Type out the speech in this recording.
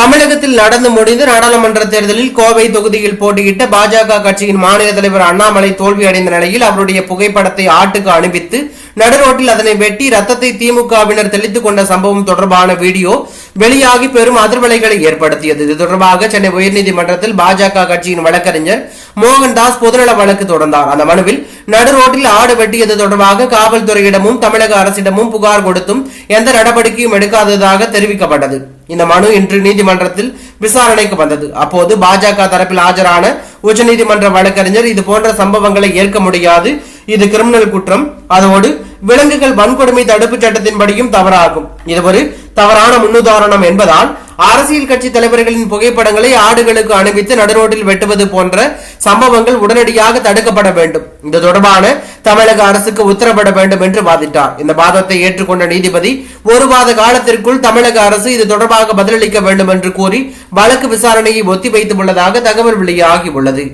தமிழகத்தில் நடந்து முடிந்த நாடாளுமன்ற தேர்தலில் கோவை தொகுதியில் போட்டியிட்ட பாஜக கட்சியின் மாநில தலைவர் அண்ணாமலை தோல்வியடைந்த நிலையில் அவருடைய புகைப்படத்தை ஆட்டுக்கு அனுப்பித்து நடுரோட்டில் அதனை வெட்டி ரத்தத்தை திமுகவினர் தெளித்துக் கொண்ட சம்பவம் தொடர்பான வீடியோ வெளியாகி பெரும் அதிர்வலைகளை ஏற்படுத்தியது. இது தொடர்பாக சென்னை உயர்நீதிமன்றத்தில் பாஜக கட்சியின் வழக்கறிஞர் மோகன்தாஸ் பொதுநல வழக்கு தொடர்ந்தார். அந்த மனுவில் நடுரோட்டில் ஆடு வெட்டியது தொடர்பாக காவல்துறையிடமும் தமிழக அரசிடமும் புகார் கொடுத்தும் எந்த நடவடிக்கையும் எடுக்காததாக தெரிவிக்கப்பட்டது. இந்த மனு இன்று நீதிமன்றத்தில் விசாரணைக்கு வந்தது. அப்போது பாஜக தரப்பில் ஆஜரான உச்சநீதிமன்ற வழக்கறிஞர் இது போன்ற சம்பவங்களை ஏற்க முடியாது. இது கிரிமினல் குற்றம். அதோடு விலங்குகள் வன்கொடுமை தடுப்பு சட்டத்தின்படியும் தவறாகும். இது ஒரு தவறான முன்னுதாரணம் என்பதால் அரசியல் கட்சி தலைவர்களின் புகைப்படங்களை ஆடுகளுக்கு அணிவித்து நடுரோட்டில் வெட்டுவது போன்ற சம்பவங்கள் உடனடியாக தடுக்கப்பட வேண்டும். இது தொடர்பான தமிழக அரசுக்கு உத்தரவிட வேண்டும் என்று வாதிட்டார். இந்த வாதத்தை ஏற்றுக்கொண்ட நீதிபதி ஒரு மாத காலத்திற்குள் தமிழக அரசு இது தொடர்பாக பதிலளிக்க வேண்டும் என்று கூறி வழக்கு விசாரணையை ஒத்திவைத்துள்ளதாக தகவல் வெளியாகி உள்ளது